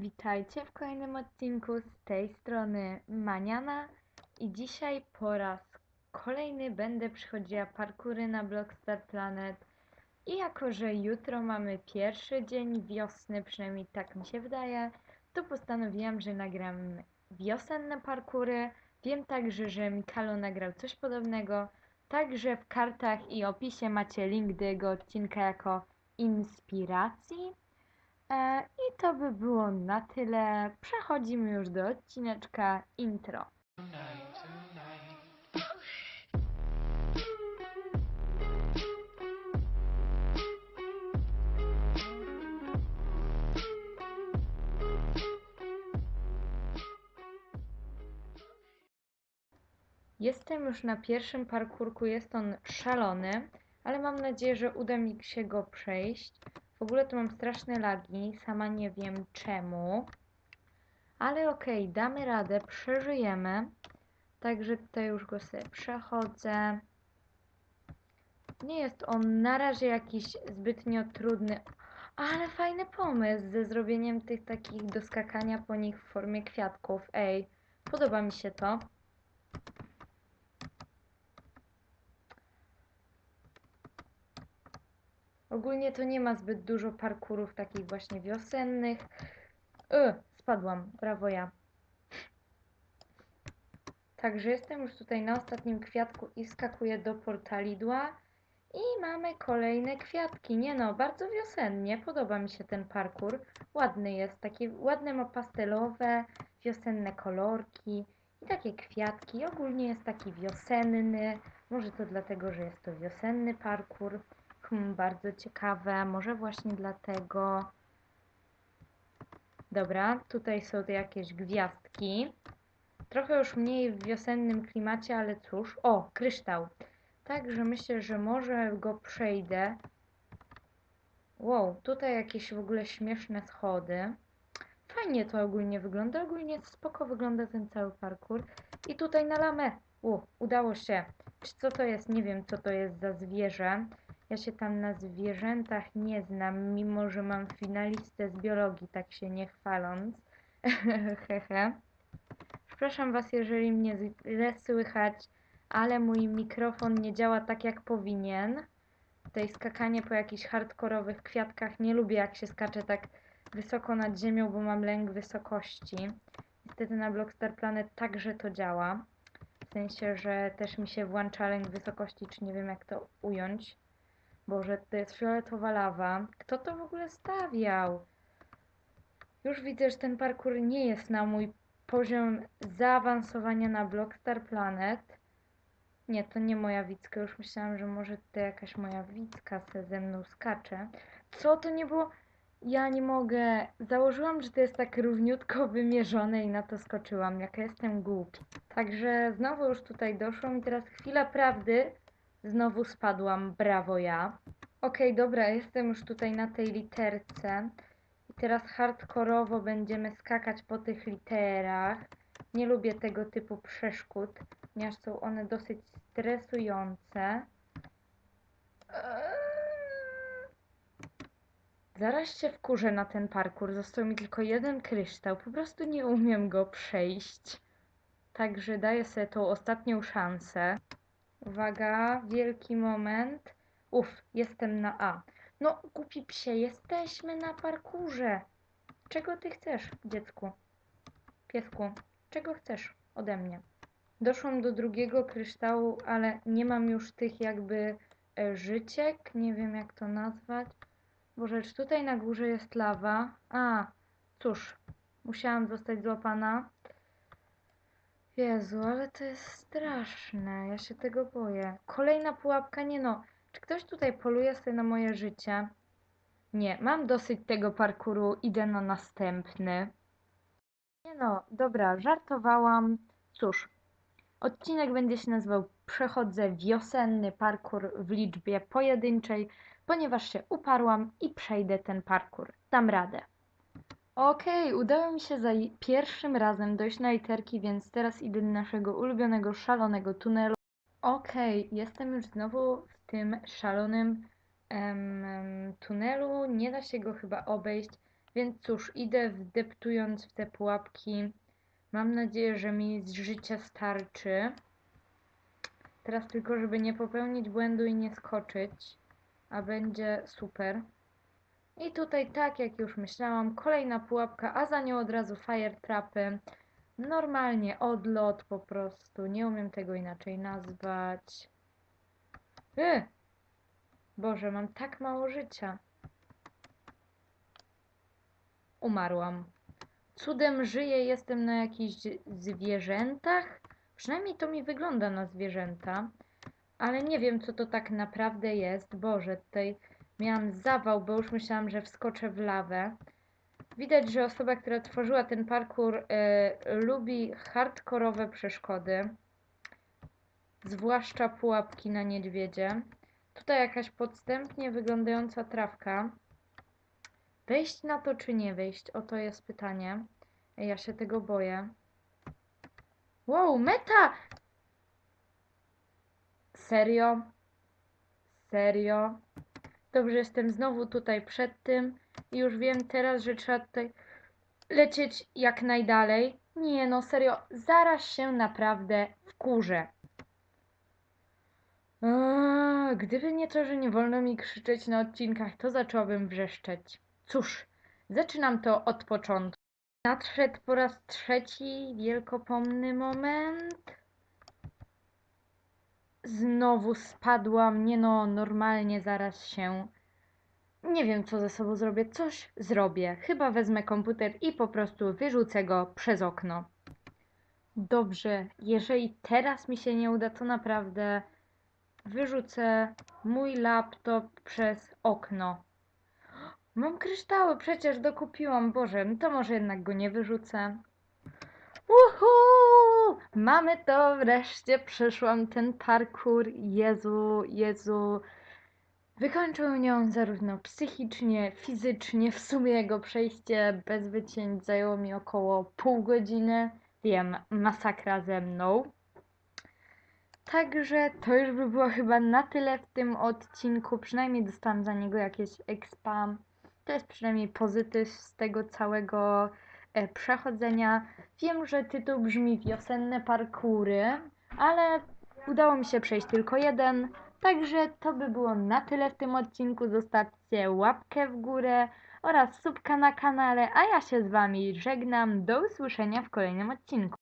Witajcie w kolejnym odcinku z tej strony Maniana i dzisiaj po raz kolejny będę przychodziła parkury na Blockstar Planet i jako, że jutro mamy pierwszy dzień wiosny, przynajmniej tak mi się wydaje, to postanowiłam, że nagram wiosenne parkury. Wiem także, że Mikalo nagrał coś podobnego, także w kartach i opisie macie link do jego odcinka jako inspiracji. E, I to by było na tyle. Przechodzimy już do odcineczka intro. Jestem już na pierwszym parkurku, jest on szalony, ale mam nadzieję, że uda mi się go przejść. W ogóle tu mam straszne lagi, sama nie wiem czemu. Ale okej, damy radę, przeżyjemy. Także tutaj już go sobie przechodzę. Nie jest on na razie jakiś zbytnio trudny, ale fajny pomysł ze zrobieniem tych takich do skakania po nich w formie kwiatków. Ej, podoba mi się to. Ogólnie to nie ma zbyt dużo parkurów takich właśnie wiosennych. Y, spadłam, brawo ja. Także jestem już tutaj na ostatnim kwiatku i skakuję do portalidła. I mamy kolejne kwiatki. Nie no, bardzo wiosennie. Podoba mi się ten parkur. Ładny jest, takie ładne ma pastelowe, wiosenne kolorki i takie kwiatki. Ogólnie jest taki wiosenny. Może to dlatego, że jest to wiosenny parkur. Hmm, bardzo ciekawe. Może właśnie dlatego. Dobra, tutaj są jakieś gwiazdki. Trochę już mniej w wiosennym klimacie, ale cóż. O, kryształ. Także myślę, że może go przejdę. Wow, tutaj jakieś w ogóle śmieszne schody. Fajnie to ogólnie wygląda. Ogólnie spoko wygląda ten cały parkour. I tutaj na lamę. U, udało się. Co to jest? Nie wiem, co to jest za zwierzę. Ja się tam na zwierzętach nie znam, mimo że mam finalistę z biologii, tak się nie chwaląc. Hehe. Przepraszam Was, jeżeli mnie źle słychać, ale mój mikrofon nie działa tak jak powinien. Tutaj skakanie po jakichś hardkorowych kwiatkach nie lubię jak się skacze tak wysoko nad ziemią, bo mam lęk wysokości. Niestety na Blockstar Planet także to działa. W sensie, że też mi się włącza lęk wysokości, czy nie wiem jak to ująć. Boże, to jest fioletowa lawa. Kto to w ogóle stawiał? Już widzę, że ten parkour nie jest na mój poziom zaawansowania na Blockstar Planet. Nie, to nie moja Wicka. Już myślałam, że może to jakaś moja Wicka se ze mną skacze. Co to nie było? Ja nie mogę. Założyłam, że to jest tak równiutko wymierzone i na to skoczyłam. Jaka jestem głupi. Także znowu już tutaj doszłam i teraz chwila prawdy. Znowu spadłam. Brawo ja. Okej, dobra, jestem już tutaj na tej literce. I teraz hardkorowo będziemy skakać po tych literach. Nie lubię tego typu przeszkód, ponieważ są one dosyć stresujące. Eee. Zaraz się wkurzę na ten parkour. Został mi tylko jeden kryształ. Po prostu nie umiem go przejść. Także daję sobie tą ostatnią szansę. Uwaga, wielki moment. Uf, jestem na A. No, głupi psie, jesteśmy na parkurze. Czego ty chcesz, dziecku? Piesku, czego chcesz ode mnie? Doszłam do drugiego kryształu, ale nie mam już tych jakby e, życiek. Nie wiem jak to nazwać. Boże, czy tutaj na górze jest lawa? A, cóż, musiałam zostać złapana. Jezu, ale to jest straszne. Ja się tego boję. Kolejna pułapka, nie no. Czy ktoś tutaj poluje sobie na moje życie? Nie, mam dosyć tego parkuru, idę na następny. Nie no, dobra, żartowałam. Cóż, odcinek będzie się nazywał Przechodzę wiosenny parkur w liczbie pojedynczej, ponieważ się uparłam i przejdę ten parkur. Dam radę. Okej, udało mi się za pierwszym razem dojść na literki, więc teraz idę do naszego ulubionego, szalonego tunelu. Okej, jestem już znowu w tym szalonym em, tunelu. Nie da się go chyba obejść, Więc cóż, idę wdeptując w te pułapki. Mam nadzieję, że mi z życia starczy. Teraz tylko, żeby nie popełnić błędu i nie skoczyć. A będzie super. I tutaj, tak jak już myślałam, kolejna pułapka, a za nią od razu fire trapy. Normalnie odlot po prostu. Nie umiem tego inaczej nazwać. Yy! Boże, mam tak mało życia. Umarłam. Cudem żyję, jestem na jakichś zwierzętach. Przynajmniej to mi wygląda na zwierzęta. Ale nie wiem, co to tak naprawdę jest. Boże, tutaj miałam zawał, bo już myślałam, że wskoczę w lawę. Widać, że osoba, która tworzyła ten parkour, e, lubi hardkorowe przeszkody. Zwłaszcza pułapki na niedźwiedzie. Tutaj jakaś podstępnie wyglądająca trawka. Wejść na to czy nie wejść? Oto jest pytanie. Ja się tego boję. Wow, meta! Serio? Serio? Dobrze, jestem znowu tutaj przed tym i już wiem teraz, że trzeba tutaj lecieć jak najdalej. Nie no, serio, zaraz się naprawdę wkurzę. Eee, gdyby nie to, że nie wolno mi krzyczeć na odcinkach, to zacząłabym wrzeszczeć. Cóż, zaczynam to od początku. Nadszedł po raz trzeci wielkopomny moment. Znowu spadłam. Nie no, normalnie zaraz się. Nie wiem, co ze sobą zrobię. Coś zrobię. Chyba wezmę komputer i po prostu wyrzucę go przez okno. Dobrze, jeżeli teraz mi się nie uda, to naprawdę wyrzucę mój laptop przez okno. Mam kryształy, przecież dokupiłam. Boże, no to może jednak go nie wyrzucę. Uhu! Mamy to, wreszcie przeszłam ten parkour. Jezu, Jezu. Wykończył ją zarówno psychicznie, fizycznie. W sumie jego przejście bez wycięć zajęło mi około pół godziny. Wiem, masakra ze mną. Także to już by było chyba na tyle w tym odcinku. Przynajmniej dostałam za niego jakieś expa. To jest przynajmniej pozytyw z tego całego przechodzenia. Wiem, że tytuł brzmi wiosenne parkury, ale udało mi się przejść tylko jeden. Także to by było na tyle w tym odcinku. Zostawcie łapkę w górę oraz subka na kanale, a ja się z Wami żegnam. Do usłyszenia w kolejnym odcinku.